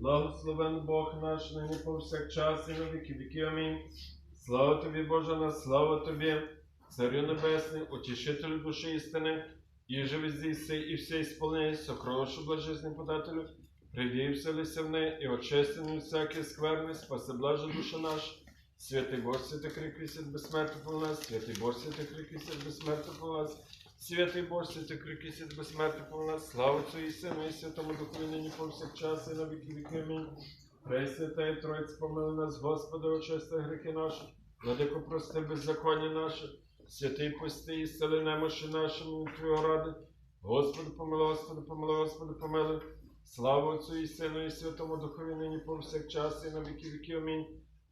Благословен Бог наш, нині повсякчас і на віки віки. Амінь. Слава тобі, Боже наш, слава тобі, Царю Небесний, утішителю душі істини, і живи здійси, і все ісполняй, сокровищу блажесний подателю, привівся лисявне, в неї, і очистим всякі скверни, спаси блажа душа наша. Святий Бог, святий крик вісять безсмертно по нас, святий Бог, святий крик вісять безсмертно по нас, святий Бог, святий крик вісять безсмертно по нас, слава Отцю і Сину, і Святому Духу, і нині повсякчас, і на віки віки. Амінь. Пресвятая Троїць, помили нас, Господи, очисти гріхи наші, владико прости беззаконня наше, святий пусти і стели немощі нашому Твого ради. Господи, помилуй, Господи, помилуй, Господи, помилуй. Слава Отцю і Сину, і Святому Духові, нині повсякчас, і на віки віки. Амінь.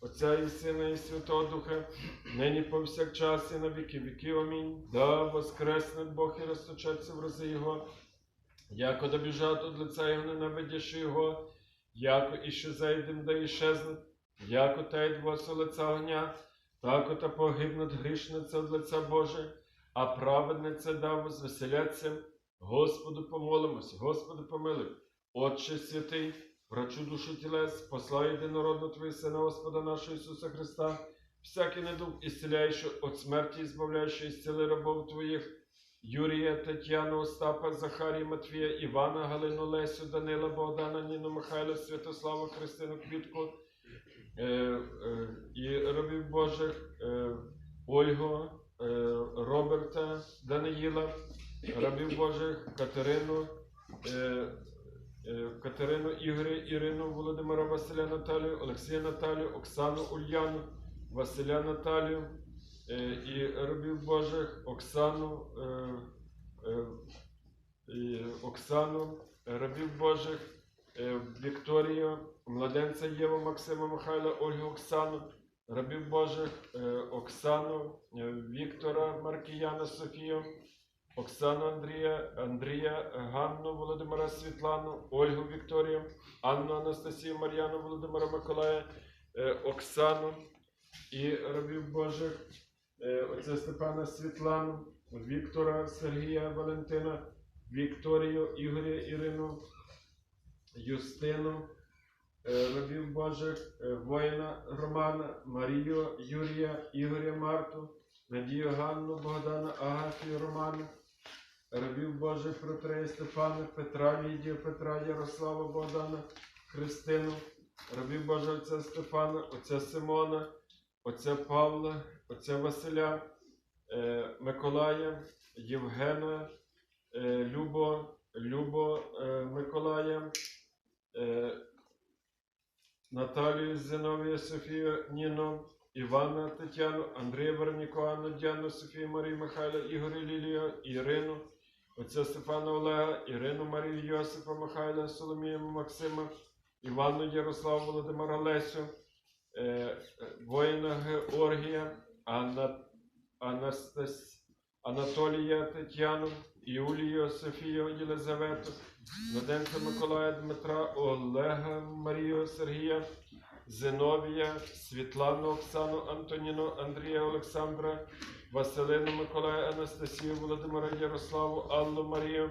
Отця і Сина, і Святого Духа, нині повсякчас, і на віки віків. Амінь. Да воскресне Бог і розточаться в рази Його, яко добіжать от лиця Його, ненавидяши Його, яко іще зайдем, да іщезне, яко та й лиця огня, так ота погибнуть грішниця від лиця Боже, а праведниця дав возвеселяться. Господу помолимося, Господи помилуй. Отче святий, врачу душу тілес, посла єдинородного Твого Сина Господа нашого Ісуса Христа, всякий недуг ісцеляючи от смерті, і збавляючи ісцели рабов Твоїх, Юрія, Тетяну, Остапа, Захарія, Матвія, Івана, Галину, Лесю, Данила, Богдана, Ніну, Михайла, Святославу, Христину, Квітку, е, е, і рабів Божих, е, Ольгу, е, Роберта, Даниїла, рабів Божих, Катерину, е, Катерину Ігоря, Ірину, Володимира Василя Наталію, Олексія Наталію, Оксану Ульяну, Василя Наталію е, і рабів Божих, Оксану, е, е, і Оксану, рабів Божих, е, Вікторію, младенця Єву, Максима Михайла, Ольгу Оксану, рабів Божих, е, Оксану, е, Віктора, Маркіяна, Софію, Оксану Андрія, Андрія, Ганну, Володимира Світлану, Ольгу Вікторію, Анну Анастасію, Мар'яну, Володимира Миколая, е, Оксану і рабів Божих, е, Степана Світлану, Віктора, Сергія, Валентина, Вікторію, Ігоря, Ірину, Юстину, е, Божих, е, воїна Романа, Марію, Юрія, Ігоря, Марту, Надію Ганну, Богдана, Агафію, Романа, рабів Божих Протрея Стефана, Петра, Лідію, Петра, Ярослава, Богдана, Христину, рабів Божих отця Стефана, отця Симона, отця Павла, отця Василя, е, Миколая, Євгена, е, Любо, Любо е, Миколая, Наталію Зиновію, Софію, Ніну, Івана Тетяну, Андрія Вероніку, Анну, Діану, Софію, Марію Михайла, Ігоря Лілію, Ірину, отця Стефана Олега, Ірину Марію Йосипа Михайла, Соломію Максима, Івану Ярославу, Володимира Лесю, е, е, воїна Георгія, Анна, Анастас, Анатолія Тетяну, Юлію, Софію, Єлизавету, Младенця Миколая Дмитра, Олега Марію Сергія, Зиновія, Світлану Оксану, Антоніну, Андрія Олександра, Василину Миколая, Анастасію, Володимира Ярославу, Аллу Марію,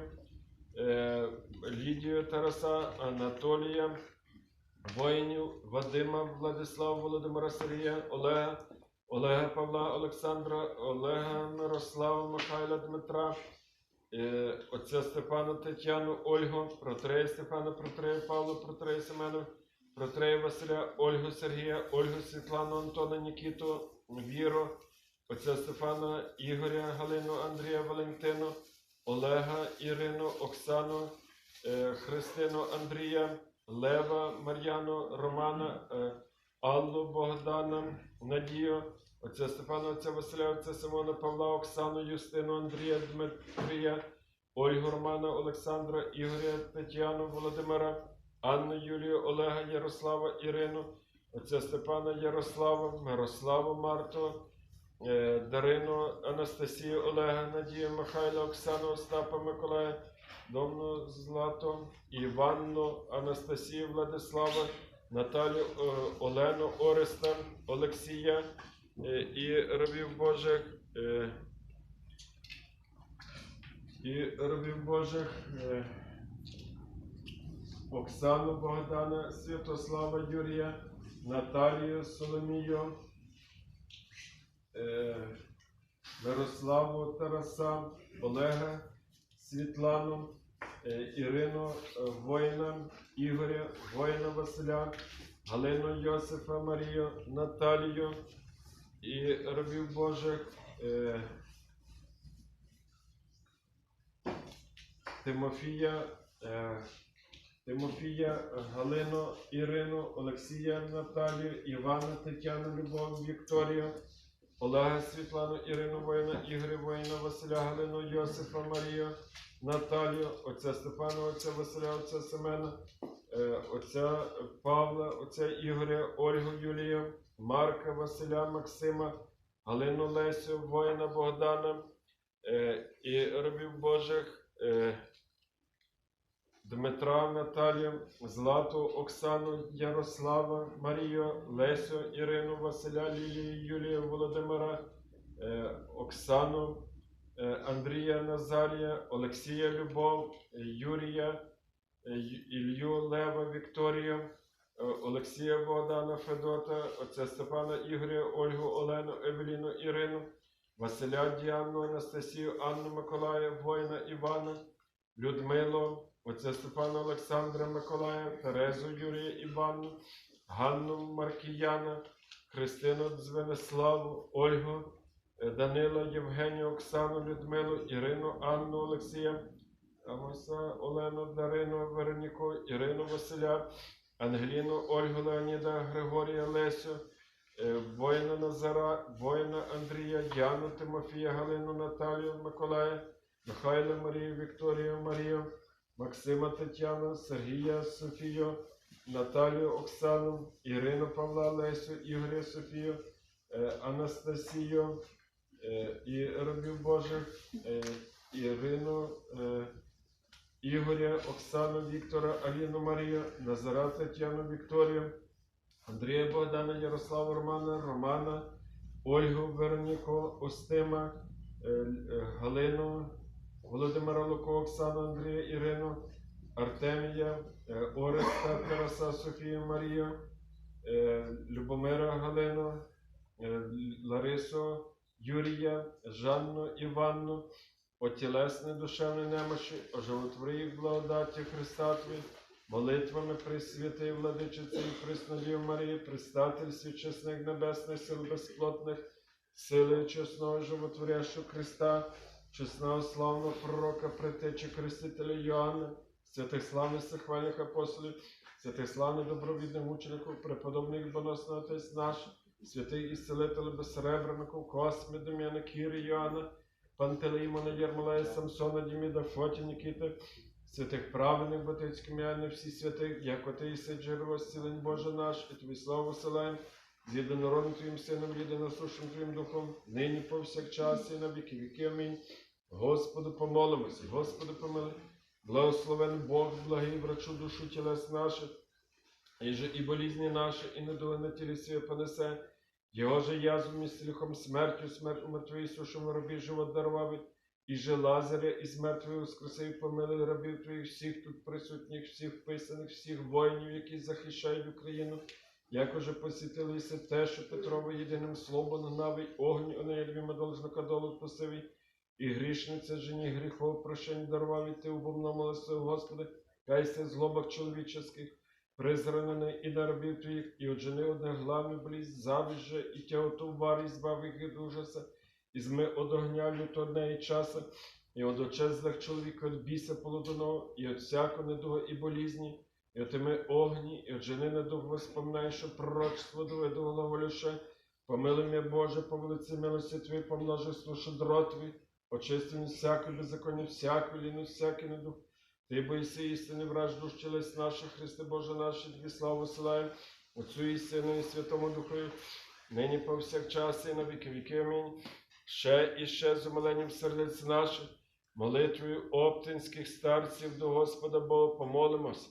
е, Лідію Тараса, Анатолія, воїнів, Вадима, Владислава, Володимира Сергія, Олега, Олега Павла, Олександра, Олега Мирослава, Михайла Дмитра, е, отця Степана Тетяну, Ольгу, Протрея Степана, Протрея Павла, Протрея Семена, Протрея Василя, Ольгу Сергія, Ольгу Світлану, Антона Нікіту, Віру, отця Стефана, Ігоря, Галину, Андрія, Валентину, Олега, Ірину, Оксану, е, Христину, Андрія, Лева, Мар'яну, Романа, е, Аллу, Богдана, Надію, отця Степана, отця Василя, отця Симона, Павла, Оксану, Юстину, Андрія, Дмитрія, Ольгу Романа, Олександра, Ігоря, Тетяну, Володимира, Анну, Юлію, Олега, Ярослава, Ірину, отця Степана, Ярослава, Мирославу, Марту, Дарину, Анастасію, Олега, Надію, Михайла, Оксану, Остапа, Миколая, Домну Злату, Іванну, Анастасію, Владислава, Наталю, е, Олену, Ореста, Олексія е, і рабів Божих. е, І рабів Божих. е, Оксану Богдана, Святослава Юрія, Наталію Соломію, е, Мирославу Тараса, Олега, Світлану, е, Ірину е, Воїна, Ігоря, Воїна Василя, Галину Йосифа Марію, Наталію і рабів Божих. е, Тимофія, е, Тимофія, Галину, Ірину, Олексія, Наталію, Івана, Тетяну, Любов, Вікторію, Олега, Світлану, Ірину, Воїна, Ігоря, Воїна, Василя, Галину, Йосифа, Марію, Наталію, отця Степана, отця Василя, отця Семена, е, отця Павла, отця Ігоря, Ольгу, Юлію, Марка, Василя, Максима, Галину Лесю, воїна Богдана е, і рабів Божих. Дмитра, Наталію, Злату, Оксану, Ярослава, Марію, Лесю, Ірину, Василя, Лілію, Юлію, Володимира, е, Оксану, е, Андрія Назарія, Олексія Любов, е, Юрія, Ілью Лева, Вікторію, Олексія Богдана Федота, отця Степана Ігоря, Ольгу, Олену, Евеліну, Ірину, Василя Діану, Анастасію, Анну Миколая, воїна Івана, Людмилу, отця Степана Олександра Миколая, Терезу Юрія Іванну, Ганну Маркіяна, Христину Дзвениславу, Ольгу, е, Данила, Євгенію, Оксану, Людмилу, Ірину, Анну Олексія, Амоса, Олену, Дарину, Вероніку, Ірину Василя, Ангеліну, Ольгу Леоніда, Григорія Лесю, е, воїна Назара, воїна Андрія, Яну Тимофія, Галину Наталію, Миколая, Михайла Марію, Вікторію Марію, Максима Тетяну, Сергія Софію, Наталію Оксану, Ірину Павла Лесю, Ігоря Софію, е, Анастасію е, і рабів Божих, е, Ірину, Ігоря, Оксану, Віктора, Аліну Марію, Назара Тетяну Вікторію, Андрія Богдана, Ярослава Романа, Романа, Ольгу Вероніку, Остима, Галину, Володимира Луко, Оксану, Андрія, Ірину, Артемія, е, Ореста, Тараса, Софію, Марію, е, Любомира Галину, е, Ларису, Юрія, Жанну, Іванну, отілесне душевної немощі, оживотвори їх благодаті Христа Твій, молитвами Пресвятої Владичиці і Преснодів Марії, предстательстві чесних небесних сил безплотних, сили чесного животворящого Христа, чесного славного пророка, притечі Хрестителя Йоанна, святих славних сихвальних апостолів, святих славних добровідних мучеників, преподобних боносний Отець наш, святий ісцелитель безсеребреників, Косми, Дем'яна, Кіри, Йоанна, Пантелеймона, Єрмолая, Самсона, Діміда, Фоті, Нікіти, святих праведних Батицьким не всі святих, як оти і джерело зцілень Боже наш, і тобі славу посилаємо, з єдинородним Твоїм Сином, єдиносушним Твоїм Духом, нині повсякчас і на віки віки. Амінь. Господу помолимося, Господи помилуй. Благословен Бог, благий врачу душу тілес наших, і же і болізні наші, і недуги на тілі своє понесе. Його же язву місць лихом смертю, смерть умертвий Ісушому рабі живот дарував, і же Лазаря із мертвих воскресив, помилуй рабів твоїх всіх тут присутніх, всіх вписаних, всіх воїнів, які захищають Україну. Як уже посітилися те, що Петрово єдиним словом гнавий огню, онелюбімо должника долу посивий, і грішниця жені гріхов прощень дарував, і ти убомно молитву, Господи, кайся в злобах чоловічих, призранений і на твоїх, і оджени одне главну завість же, і тяготу варі, збав їх від ужаса, і зми од огня люто неї часа, і од очезлих чоловіка від біса полудоного, і от всякого недуга і болізні, і отими огні, і от жени недуг воспоминай, що пророчество доведу глаголюше, помилуй мене, Боже, по велиці милості Твої, по множеству щедро Твій, очисти мені всяке беззаконня, всяку ліну, всякий недух, ти боїси істини, враж душ тілес наших, Христе Боже наш, і тобі славу силаємо, Отцю і Сину і Святому Духові, нині повсякчас і на віки віки. Амінь. Ще і ще з умиленням сердець наших, молитвою оптинських старців до Господа Бога помолимося.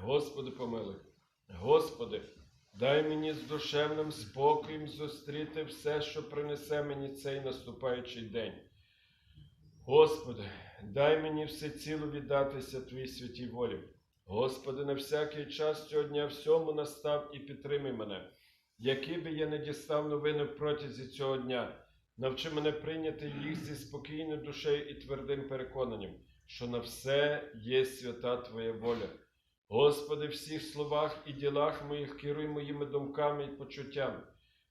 Господи, помилуй. Господи, дай мені з душевним спокоєм зустріти все, що принесе мені цей наступаючий день. Господи, дай мені всеціло віддатися Твоїй святій волі. Господи, на всякий час цього дня всьому настав і підтримай мене. Які би я не дістав новини протязі цього дня, навчи мене прийняти їх зі спокійною душею і твердим переконанням, що на все є свята Твоя воля. Господи, всіх словах і ділах моїх керуй моїми думками і почуттями.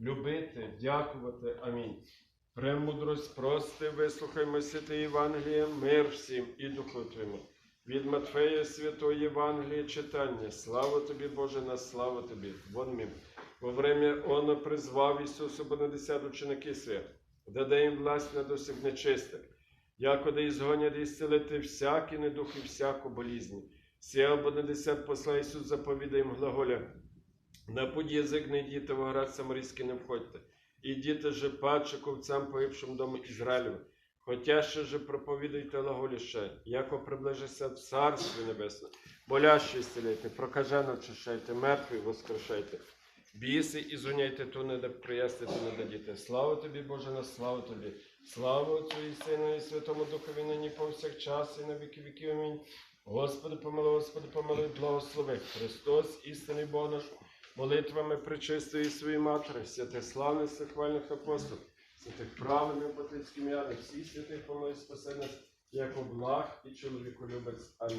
любити, дякувати. Амінь. Премудрость, прости, вислухаймо святе Євангеліє, мир всім і духу Від Матфея Святої Євангелія читання. Слава тобі, Боже, на славу тобі. Вон мім. Во время оно призвав Ісусу Бонадесят ученики свят, даде їм власть над усіх нечистих, якоди і зцілити всякі недух і всяку болізні. Сія Бонадесят посла Ісус заповідає їм глаголя. На путь язик йдіте в град Самарійський не входьте. Ідіте же паче ковцям погибшим дому Ізраїлеву. Хотя ще же проповідуйте глаголіще, яко приближиться в Царстві Небесне. Болящі зціляйте, прокажено очищайте, мертві воскрешайте. Біси і зуняйте, то не приясти, то не дадіте. Слава тобі, Боже, на славу тобі. Слава і Сину і Святому Духові нині повсякчас і на віки віків. Амінь. Господи, помилуй, Господи, помилуй, благослови. Христос, істинний Бог наш, молитвами причистої своєї матері, святих славних хвальних апостолів, святих праведних батьківським ядах, всіх святих помилуй спаси нас, як благ і чоловіку любець. Амінь.